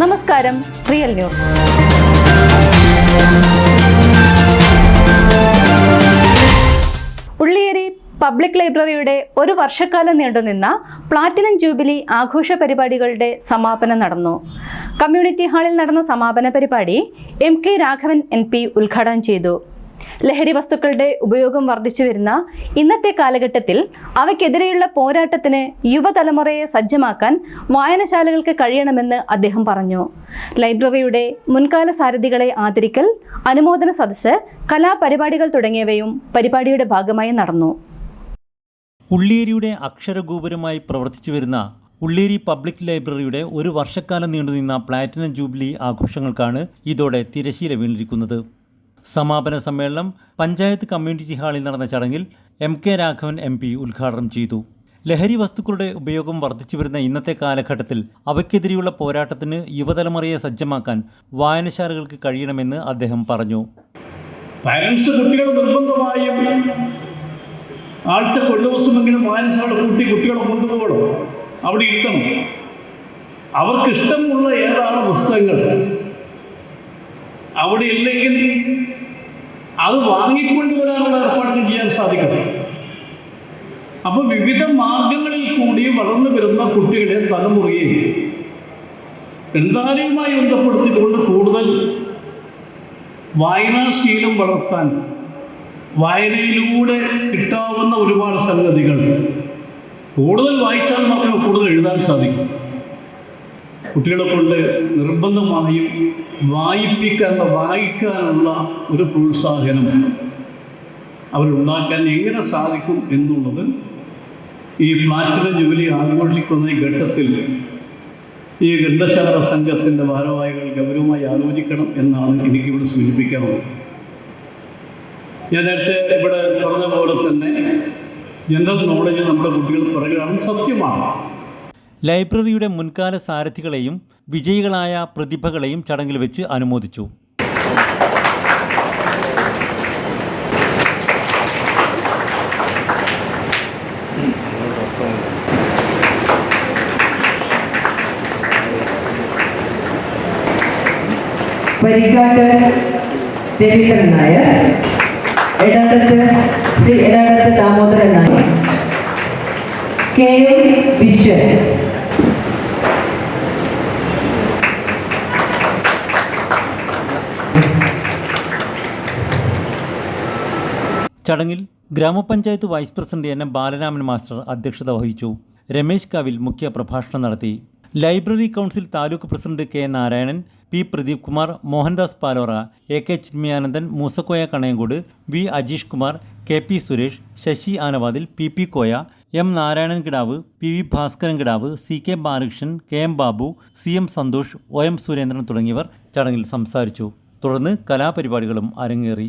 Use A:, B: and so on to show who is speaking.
A: നമസ്കാരം real news. Ulliyeri public ലൈബ്രറിയുടെ ഒരു വർഷക്കാലം നീണ്ടുനിന്ന പ്ലാറ്റിനം ജൂബിലി ആഘോഷ പരിപാടികളുടെ സമാപനം നടന്നു. കമ്മ്യൂണിറ്റി ഹാളിൽ നടന്ന സമാപന പരിപാടി M K Raghavan M P ഉദ്ഘാടനം ചെയ്തു. ലഹരി വസ്തുക്കളുടെ ഉപയോഗം വർദ്ധിച്ചു വരുന്ന ഇന്നത്തെ കാലഘട്ടത്തിൽ അവയ്ക്കെതിരെയുള്ള പോരാട്ടത്തിന് യുവതലമുറയെ സജ്ജമാക്കാൻ വായനശാലകൾക്ക് കഴിയണമെന്ന് അദ്ദേഹം പറഞ്ഞു. ലൈബ്രറിയുടെ മുൻകാല സാരഥികളെ ആദരിക്കൽ അനുമോദന സദസ്സ് കലാപരിപാടികൾ തുടങ്ങിയവയും പരിപാടിയുടെ ഭാഗമായി നടന്നു.
B: ഉള്ളിയേരിയുടെ അക്ഷരഗോപുരമായി പ്രവർത്തിച്ചു വരുന്ന ഉള്ളേരി പബ്ലിക് ലൈബ്രറിയുടെ ഒരു വർഷക്കാലം നീണ്ടുനിന്ന പ്ലാറ്റിനം ജൂബിലി ആഘോഷങ്ങൾക്കാണ് ഇതോടെ തിരശീല വീണിരിക്കുന്നത്. സമാപന സമ്മേളനം പഞ്ചായത്ത് കമ്മ്യൂണിറ്റി ഹാളിൽ നടന്ന ചടങ്ങിൽ M K Raghavan M P ഉദ്ഘാടനം ചെയ്തു. ലഹരി വസ്തുക്കളുടെ ഉപയോഗം വർദ്ധിച്ചു വരുന്ന ഇന്നത്തെ കാലഘട്ടത്തിൽ അവയ്ക്കെതിരെയുള്ള പോരാട്ടത്തിന് യുവതലമുറയെ സജ്ജമാക്കാൻ വായനശാലകൾക്ക് കഴിയണമെന്ന് അദ്ദേഹം പറഞ്ഞു.
C: പാരൻസ് കുട്ടികൾ ആഴ്ച കൊണ്ടു വായനശാല കൂട്ടി കുട്ടികളെ കൊണ്ടുപോകണം. അവിടെ ഇരുത്തണം അവർക്ക് ഇഷ്ടമുള്ള ഏതാണ് പുസ്തകങ്ങൾ? അവിടെ ഇല്ലെങ്കിൽ അത് വാങ്ങിക്കൊണ്ടുവരാനുള്ള ഏർപ്പാടുകൾ ചെയ്യാൻ സാധിക്കണം അപ്പൊ വിവിധ മാർഗങ്ങളിൽ കൂടി വളർന്നു വരുന്ന കുട്ടികളെ തലമുറയെ ഗ്രന്ഥാലയവുമായി ബന്ധപ്പെടുത്തിക്കൊണ്ട് കൂടുതൽ വായനാശീലം വളർത്താൻ വായനയിലൂടെ കിട്ടാവുന്ന ഒരുപാട് സംഗതികൾ കൂടുതൽ വായിച്ചാൽ മാത്രമേ കൂടുതൽ എഴുതാൻ സാധിക്കൂ. കുട്ടികളെ കൊണ്ട് നിർബന്ധമായും വായിപ്പിക്കാനുള്ള വായിക്കാനുള്ള ഒരു പ്രോത്സാഹനം അവരുണ്ടാക്കാൻ എങ്ങനെ സാധിക്കും എന്നുള്ളത് ഈ പ്ലാറ്റിനം ജൂബിലി ആഘോഷിക്കുന്ന ഈ ഘട്ടത്തിൽ ഈ ഗ്രന്ഥശാല സംഘത്തിന്റെ ഭാരവാഹികൾ ഗൗരവമായി ആലോചിക്കണം എന്നാണ് എനിക്കിവിടെ സൂചിപ്പിക്കാറുള്ളത് ഞാൻ നേരത്തെ ഇവിടെ പറഞ്ഞ പോലെ തന്നെ ജനറൽ നോളജ് നമ്മുടെ കുട്ടികൾ പറയുകയാണ് സത്യമാണ്.
B: ലൈബ്രറിയുടെ മുൻകാല സാരഥികളെയും വിജയികളായ പ്രതിഭകളെയും ചടങ്ങിൽ വെച്ച് അനുമോദിച്ചു.
D: ശ്രീ എടാടത്ത് ദാമോദരൻ നായർ കെ വിശ്വൻ
B: ചടങ്ങിൽ ഗ്രാമപഞ്ചായത്ത് vice president N M Balaraman master അധ്യക്ഷത വഹിച്ചു. രമേശ് കാവിൽ മുഖ്യ പ്രഭാഷണം നടത്തി. Library council taluk president K Narayanan P Pradeep Kumar Mohandas Palora A K Chinmayanandan Moosakoya Kanayankode V Ajeesh Kumar K P Suresh Sasi Anavathil P P Koya M Narayanan Kidavu P V Bhaskaran Kidavu C K Balakrishnan K M Babu C M Santhosh O M Surendran തുടങ്ങിയവർ ചടങ്ങിൽ സംസാരിച്ചു. തുടർന്ന് കലാപരിപാടികളും അരങ്ങേറി.